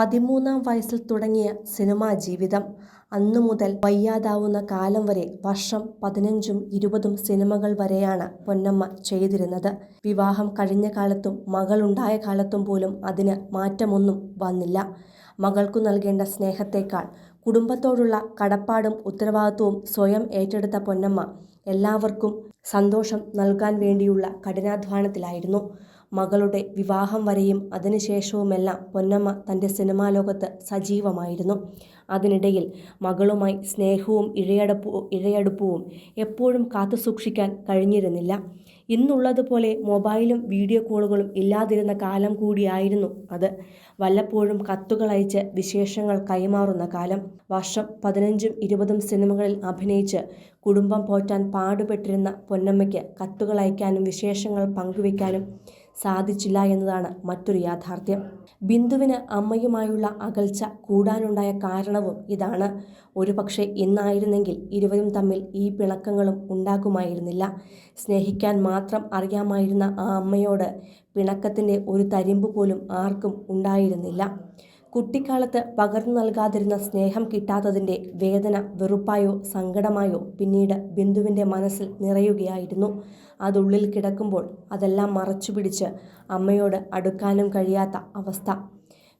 പതിമൂന്നാം വയസ്സിൽ തുടങ്ങിയ സിനിമാ ജീവിതം. അന്നു മുതൽ വയ്യാതാവുന്ന കാലം വരെ വർഷം പതിനഞ്ചും ഇരുപതും സിനിമകൾ വരെയാണ് പൊന്നമ്മ ചെയ്തിരുന്നത്. വിവാഹം കഴിഞ്ഞ കാലത്തും മകളുണ്ടായ കാലത്തും പോലും അതിന് മാറ്റമൊന്നും വന്നില്ല. മകൾക്കു നൽകേണ്ട സ്നേഹത്തേക്കാൾ കുടുംബത്തോടുള്ള കടപ്പാടും ഉത്തരവാദിത്വവും സ്വയം ഏറ്റെടുത്ത പൊന്നമ്മ എല്ലാവർക്കും സന്തോഷം നൽകാൻ വേണ്ടിയുള്ള കഠിനാധ്വാനത്തിലായിരുന്നു. മകളുടെ വിവാഹം വരെയും അതിനുശേഷവുമെല്ലാം പൊന്നമ്മ തന്റെ സിനിമാ ലോകത്ത് സജീവമായിരുന്നു. അതിനിടയിൽ മകളുമായി സ്നേഹവും ഇഴയടപ്പു ഇഴയടുപ്പവും എപ്പോഴും കാത്തുസൂക്ഷിക്കാൻ കഴിഞ്ഞിരുന്നില്ല. ഇന്നുള്ളതുപോലെ മൊബൈലും വീഡിയോ കോളുകളും ഇല്ലാതിരുന്ന കാലം കൂടിയായിരുന്നു അത്. വല്ലപ്പോഴും കത്തുകളയച്ച് വിശേഷങ്ങൾ കൈമാറുന്ന കാലം. വർഷം പതിനഞ്ചും ഇരുപതും സിനിമകളിൽ അഭിനയിച്ച് കുടുംബം പോറ്റാൻ പാടുപെട്ടിരുന്ന പൊന്നമ്മയ്ക്ക് കത്തുകൾ അയക്കാനും വിശേഷങ്ങൾ പങ്കുവയ്ക്കാനും സാധിച്ചില്ല എന്നതാണ് മറ്റൊരു യാഥാർത്ഥ്യം. ബിന്ദുവിന് അമ്മയുമായുള്ള അകൽച്ച കൂടാനുണ്ടായ കാരണവും ഇതാണ്. ഒരുപക്ഷെ ഇന്നായിരുന്നെങ്കിൽ ഇരുവരും തമ്മിൽ ഈ പിണക്കങ്ങളും ഉണ്ടാകുമായിരുന്നില്ല. സ്നേഹിക്കാൻ മാത്രം അറിയാമായിരുന്ന ആ അമ്മയോട് പിണക്കത്തിന്റെ ഒരു തരിമ്പ് പോലും ആർക്കും ഉണ്ടായിരുന്നില്ല. കുട്ടിക്കാലത്ത് പകർന്നു നൽകാതിരുന്ന സ്നേഹം കിട്ടാത്തതിന്റെ വേദന വെറുപ്പായോ സങ്കടമായോ പിന്നീട് ബിന്ദുവിന്റെ മനസ്സിൽ നിറയുകയായിരുന്നു. അതുള്ളിൽ കിടക്കുമ്പോൾ അതെല്ലാം മറച്ചുപിടിച്ച് അമ്മയോട് അടുക്കാനും കഴിയാത്ത അവസ്ഥ.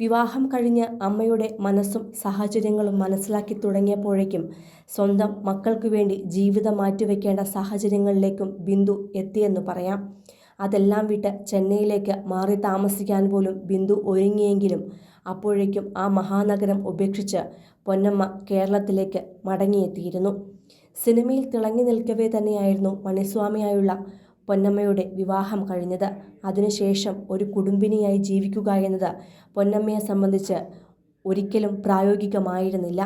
വിവാഹം കഴിഞ്ഞ് അമ്മയുടെ മനസ്സും സാഹചര്യങ്ങളും മനസ്സിലാക്കി തുടങ്ങിയപ്പോഴേക്കും സ്വന്തം മക്കൾക്കു വേണ്ടി ജീവിതം മാറ്റിവെക്കേണ്ട സാഹചര്യങ്ങളിലേക്കും ബിന്ദു എത്തിയെന്ന് പറയാം. അതെല്ലാം വിട്ട് ചെന്നൈയിലേക്ക് മാറി താമസിക്കാൻ പോലും ബിന്ദു ഒരുങ്ങിയെങ്കിലും അപ്പോഴേക്കും ആ മഹാനഗരം ഉപേക്ഷിച്ച് പൊന്നമ്മ കേരളത്തിലേക്ക് മടങ്ങിയെത്തിയിരുന്നു. സിനിമയിൽ തിളങ്ങി നിൽക്കവേ തന്നെയായിരുന്നു മണിസ്വാമിയായുള്ള പൊന്നമ്മയുടെ വിവാഹം കഴിഞ്ഞത്. അതിനുശേഷം ഒരു കുടുംബിനിയായി ജീവിക്കുക എന്നത് പൊന്നമ്മയെ സംബന്ധിച്ച് ഒരിക്കലും പ്രായോഗികമായിരുന്നില്ല.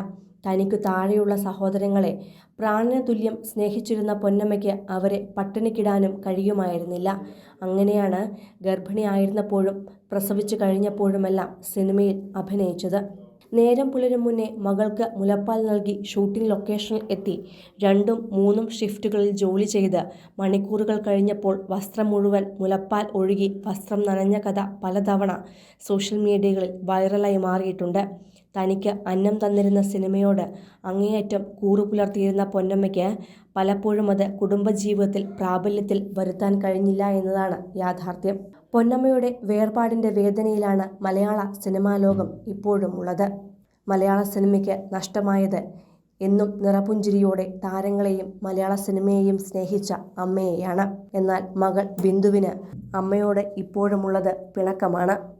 തനിക്കു താഴെയുള്ള സഹോദരങ്ങളെ പ്രാണന തുല്യം സ്നേഹിച്ചിരുന്ന പൊന്നമ്മയ്ക്ക് അവരെ പട്ടിണിക്കിടാനും കഴിയുമായിരുന്നില്ല. അങ്ങനെയാണ് ഗർഭിണിയായിരുന്നപ്പോഴും പ്രസവിച്ചു കഴിഞ്ഞപ്പോഴുമെല്ലാം സിനിമയിൽ അഭിനയിച്ചത്. നേരം പുലരും മുന്നേ മകൾക്ക് മുലപ്പാൽ നൽകി ഷൂട്ടിംഗ് ലൊക്കേഷനിൽ എത്തി. രണ്ടും മൂന്നും ഷിഫ്റ്റുകളിൽ ജോലി ചെയ്ത് മണിക്കൂറുകൾ കഴിഞ്ഞപ്പോൾ വസ്ത്രം മുഴുവൻ മുലപ്പാൽ ഒഴുകി വസ്ത്രം നനഞ്ഞ കഥ പലതവണ സോഷ്യൽ മീഡിയകളിൽ വൈറലായി മാറിയിട്ടുണ്ട്. തനിക്ക് അന്നം തന്നിരുന്ന സിനിമയോട് അങ്ങേയറ്റം കൂറു പുലർത്തിയിരുന്ന പൊന്നമ്മയ്ക്ക് പലപ്പോഴും അത് കുടുംബജീവിതത്തിൽ പ്രാബല്യത്തിൽ വരുത്താൻ കഴിഞ്ഞില്ല എന്നതാണ് യാഥാർത്ഥ്യം. പൊന്നമ്മയുടെ വേർപാടിന്റെ വേദനയിലാണ് മലയാള സിനിമാ ലോകം ഇപ്പോഴും ഉള്ളത്. മലയാള സിനിമയ്ക്ക് നഷ്ടമായത് എന്നും നിറപുഞ്ചിരിയോടെ താരങ്ങളെയും മലയാള സിനിമയെയും സ്നേഹിച്ച അമ്മയെയാണ്. എന്നാൽ മകൾ ബിന്ദുവിന് അമ്മയോട് ഇപ്പോഴുമുള്ളത് പിണക്കമാണ്.